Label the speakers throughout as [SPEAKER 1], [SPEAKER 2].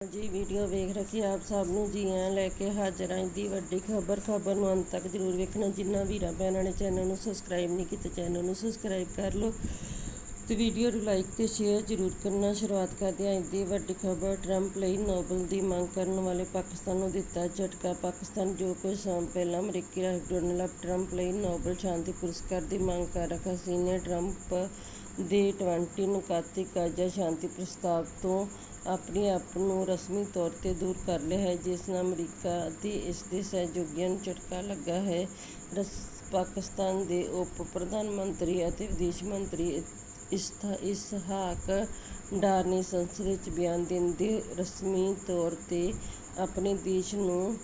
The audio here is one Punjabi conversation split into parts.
[SPEAKER 1] ਜੀ, ਵੀਡੀਓ ਵੇਖ ਰਹੇ ਆਪ ਸਭ ਨੂੰ ਜੀ ਆਇਆਂ ਲੈ ਕੇ ਹਾਜ਼ਰ ਆਂ। ਦੀ ਵੱਡੀ ਖਬਰ ਖਬਰ ਨੂੰ ਅੰਤ ਤੱਕ ਜਰੂਰ ਵੇਖਣਾ। ਜਿੰਨਾ ਵੀਰਾਂ ਭੈਣਾਂ ਨੇ ਚੈਨਲ ਨੂੰ ਸਬਸਕ੍ਰਾਈਬ ਨਹੀਂ ਕੀਤਾ, ਚੈਨਲ ਨੂੰ ਸਬਸਕ੍ਰਾਈਬ ਕਰ ਲਓ। ਤੇ ਵੀਡੀਓ ਨੂੰ ਲਾਈਕ ਤੇ ਸ਼ੇਅਰ ਜਰੂਰ ਕਰਨਾ। ਸ਼ੁਰੂਆਤ ਕਰਦੇ ਆਂ ਦੀ ਵੱਡੀ ਖਬਰ। ਟਰੰਪ ਲਈ ਨੋਬਲ ਦੀ ਮੰਗ ਕਰਨ ਵਾਲੇ ਪਾਕਿਸਤਾਨ ਨੂੰ ਦਿੱਤਾ ਝਟਕਾ। ਪਾਕਿਸਤਾਨ ਜੋ ਕੁਝ ਸਮਾਂ ਪਹਿਲਾਂ ਅਮਰੀਕੀ ਰਾਸ਼ਟਰਪਤੀ ਡੋਨਾਲਡ ਟਰੰਪ ਲਈ ਨੋਬਲ ਸ਼ਾਂਤੀ ਪੁਰਸਕਾਰ ਦੀ ਮੰਗ ਕਰ ਰਿਹਾ ਸੀ, ਨੇ ਟਰੰਪ ਦੇ 20 ਨੁਕਾਤੀ ਕਾਜਾ ਸ਼ਾਂਤੀ ਪ੍ਰਸਤਾਵ ਤੋਂ ਆਪਣੇ ਆਪ ਨੂੰ ਰਸਮੀ ਤੌਰ ਤੇ ਦੂਰ ਕਰ ਲਿਆ ਹੈ, ਜਿਸ ਨਾਲ ਅਮਰੀਕਾ ਅਤੇ ਇਸ ਦੇ ਸਹਿਯੋਗੀਆਂ ਨੂੰ ਝਟਕਾ ਲੱਗਾ ਹੈ। ਰਸ, ਪਾਕਿਸਤਾਨ ਦੇ ਉਪ ਪ੍ਰਧਾਨ ਮੰਤਰੀ ਅਤੇ ਵਿਦੇਸ਼ ਮੰਤਰੀ ਇਸਥਾ, ਇਸਹਾਕ ਡਾਰ ਨੇ ਸੰਸਦ ਵਿੱਚ ਬਿਆਨ ਦਿੰਦੇ ਰਸਮੀ ਤੌਰ ਤੇ ਆਪਣੇ ਦੇਸ਼ ਨੂੰ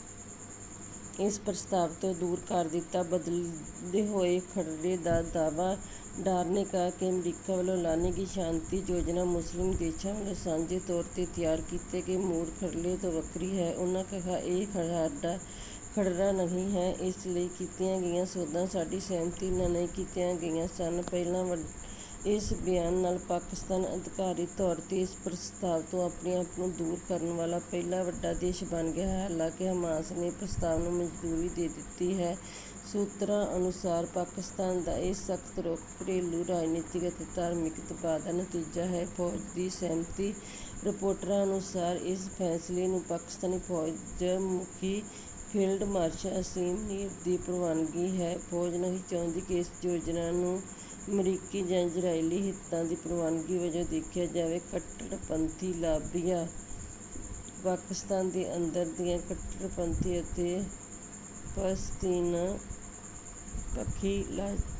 [SPEAKER 1] ਇਸ ਪ੍ਰਸਤਾਵ ਤੋਂ ਦੂਰ ਕਰ ਦਿੱਤਾ। ਬਦਲਦੇ ਹੋਏ ਖਰੜੇ ਦਾ ਦਾਅਵਾ ਡਾਰ ਨੇ ਕਿਹਾ ਕਿ ਅਮਰੀਕਾ ਵੱਲੋਂ ਐਲਾਨੀ ਗਈ ਸ਼ਾਂਤੀ ਯੋਜਨਾ ਮੁਸਲਿਮ ਦੇਸ਼ਾਂ ਵੱਲੋਂ ਸਾਂਝੇ ਤੌਰ ਤੇ ਤਿਆਰ ਕੀਤੇ ਗਏ ਮੂਲ ਖਰੜੇ ਤੋਂ ਵੱਖਰੀ ਹੈ। ਉਹਨਾਂ ਕਿਹਾ, ਇਹ ਸਾਡਾ ਖਰੜਾ ਨਹੀਂ ਹੈ। ਇਸ ਲਈ ਕੀਤੀਆਂ ਗਈਆਂ ਸੋਧਾਂ ਸਾਡੀ ਸਹਿਮਤੀ ਨਾਲ ਨਹੀਂ ਕੀਤੀਆਂ ਗਈਆਂ ਸਨ। ਪਹਿਲਾਂ ਵੱਡ- ਇਸ ਬਿਆਨ ਨਾਲ ਪਾਕਿਸਤਾਨ ਅਧਿਕਾਰੀ ਤੌਰ ਤੇ ਇਸ ਪ੍ਰਸਤਾਵ ਤੋਂ ਆਪਣੇ ਆਪ ਨੂੰ ਦੂਰ ਕਰਨ ਵਾਲਾ ਪਹਿਲਾ ਵੱਡਾ ਦੇਸ਼ ਬਣ ਗਿਆ ਹੈ। ਹਾਲਾਂਕਿ ਹਮਾਸ ਨੇ ਪ੍ਰਸਤਾਵ ਨੂੰ ਮਨਜ਼ੂਰੀ ਦੇ ਦਿੱਤੀ ਹੈ। ਸੂਤਰਾਂ ਅਨੁਸਾਰ ਪਾਕਿਸਤਾਨ ਦਾ ਇਹ ਸਖਤ ਰੁਖ ਘਰੇਲੂ ਰਾਜਨੀਤਿਕ ਅਤੇ ਧਾਰਮਿਕ ਦਬਾਅ ਦਾ ਨਤੀਜਾ ਹੈ। ਫੌਜ ਦੀ ਸਹਿਮਤੀ ਰਿਪੋਰਟਾਂ ਅਨੁਸਾਰ ਇਸ ਫੈਸਲੇ ਨੂੰ ਪਾਕਿਸਤਾਨੀ ਫੌਜ ਮੁਖੀ ਫੀਲਡ ਮਾਰਸ਼ਲ ਅਸੀਮ ਨੀਰ ਦੀ ਪ੍ਰਵਾਨਗੀ ਹੈ। ਫੌਜ ਨਹੀਂ ਚਾਹੁੰਦੀ ਕਿ ਇਸ ਯੋਜਨਾ ਨੂੰ ਅਮਰੀਕੀ ਜਾਂ ਇਜ਼ਰਾਈਲੀ ਹਿੱਤਾਂ ਦੀ ਪ੍ਰਵਾਨਗੀ ਵਜੋਂ ਦੇਖਿਆ ਜਾਵੇ, ਕੱਟੜਪੰਥੀ ਲਾਬੀਆਂ ਪਾਕਿਸਤਾਨ ਦੇ ਅੰਦਰ ਦੀਆਂ ਕੱਟੜਪੰਥੀ ਅਤੇ ਫਲਸਤੀਨ ਪੱਖੀ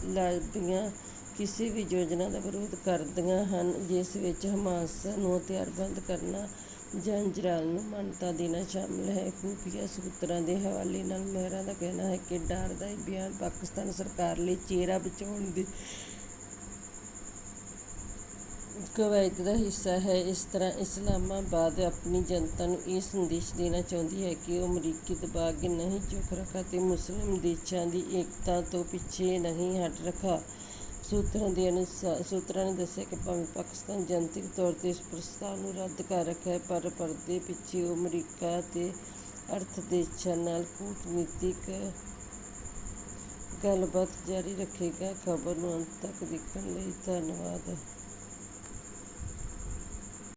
[SPEAKER 1] ਲਾਬੀਆਂ ਕਿਸੇ ਵੀ ਯੋਜਨਾ ਦਾ ਵਿਰੋਧ ਕਰਦੀਆਂ ਹਨ, ਜਿਸ ਵਿੱਚ ਹਮਾਸ ਨੂੰ ਹਥਿਆਰਬੰਦ ਕਰਨਾ ਜਾਂ ਇਜ਼ਰਾਈਲ ਨੂੰ ਮਾਨਤਾ ਦੇਣਾ ਸ਼ਾਮਲ ਹੈ। ਖੁਫੀਆ ਸੂਤਰਾਂ ਦੇ ਹਵਾਲੇ ਨਾਲ ਮਹਿਰਾ ਦਾ ਕਹਿਣਾ ਹੈ ਕਿ ਡਰ ਦਾ ਇਹ ਬਿਆਨ ਪਾਕਿਸਤਾਨ ਸਰਕਾਰ ਲਈ ਚਿਹਰਾ ਬਚਾਉਣ ਦੀ ਕਵਾਇਦ ਦਾ ਹਿੱਸਾ ਹੈ। ਇਸ ਤਰ੍ਹਾਂ ਇਸਲਾਮਾਬਾਦ ਆਪਣੀ ਜਨਤਾ ਨੂੰ ਇਹ ਸੰਦੇਸ਼ ਦੇਣਾ ਚਾਹੁੰਦੀ ਹੈ ਕਿ ਉਹ ਅਮਰੀਕੀ ਦਬਾਅ ਅੱਗੇ ਨਹੀਂ ਝੁਕ ਰਿਹਾ ਅਤੇ ਮੁਸਲਿਮ ਦੇਸ਼ਾਂ ਦੀ ਏਕਤਾ ਤੋਂ ਪਿੱਛੇ ਨਹੀਂ ਹਟ ਰਿਹਾ ਸੂਤਰਾਂ ਦੇ ਅਨੁਸਾਰ ਸੂਤਰਾਂ ਨੇ ਦੱਸਿਆ ਕਿ ਭਾਵੇਂ ਪਾਕਿਸਤਾਨ ਜਨਤਕ ਤੌਰ ਤੇ ਇਸ ਪ੍ਰਸਤਾਵ ਨੂੰ ਰੱਦ ਕਰ ਰੱਖਿਆ ਹੈ, ਪਰ ਪਰਦੇ ਪਿੱਛੇ ਉਹ ਅਮਰੀਕਾ ਅਤੇ ਅਰਥ ਦੇਸ਼ਾਂ ਨਾਲ ਕੂਟਨੀਤਿਕ ਗੱਲਬਾਤ ਜਾਰੀ ਰੱਖੇਗਾ। ਖਬਰ ਨੂੰ ਅੰਤ ਤੱਕ ਦੇਖਣ ਲਈ ਧੰਨਵਾਦ।